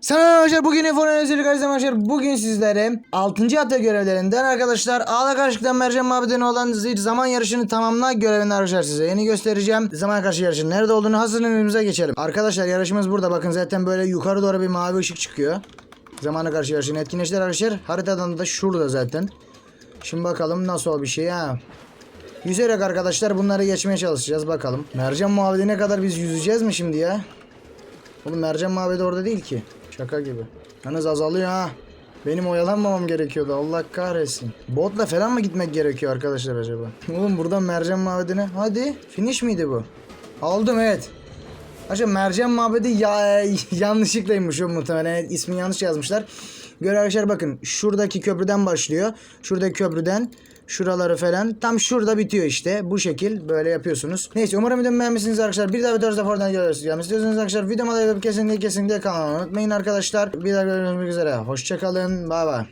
Selam arkadaşlar bugün Efor'un özürlük arkadaşlar. Bugün sizlere 6. hafta görevlerinden arkadaşlar Ağla Karşılık'tan Mercan Mabedi'ne olan zaman yarışını tamamla görevini arkadaşlar size yeni göstereceğim. Zaman karşı yarışının nerede olduğunu hazırın önümüze geçelim. Arkadaşlar yarışımız burada. Bakın zaten böyle yukarı doğru bir mavi ışık çıkıyor. Zamana karşı yarışını etkinleştir arkadaşlar. Haritadan da şurada zaten. Şimdi bakalım nasıl bir şey ha. Yüzerek arkadaşlar bunları geçmeye çalışacağız. Bakalım. Mercan Mabedi'ne kadar biz yüzeceğiz mi şimdi ya? Oğlum mercan mabedi orada değil ki. Şaka gibi. Yalnız azalıyor ha. Benim oyalanmamam gerekiyordu. Allah kahretsin. Botla falan mı gitmek gerekiyor arkadaşlar acaba? Oğlum buradan mercan mabedine. Hadi. Finish miydi bu? Aldım evet. Arkadaşlar mercan mabedi ya, yanlışlıklaymış o muhtemelen. Evet, ismi yanlış yazmışlar. Göre arkadaşlar bakın. Şuradaki köprüden başlıyor. Şuradaki köprüden şuraları falan tam şurada bitiyor işte. Bu şekil böyle yapıyorsunuz. Neyse umarım videomu beğenmişsiniz arkadaşlar. Bir daha videoda oradan görürsünüz. İstiyorsanız arkadaşlar videoma da kesinlikle kesinlikle kanalıma unutmayın arkadaşlar. Bir daha görüşmek üzere. Hoşçakalın. Bay bay.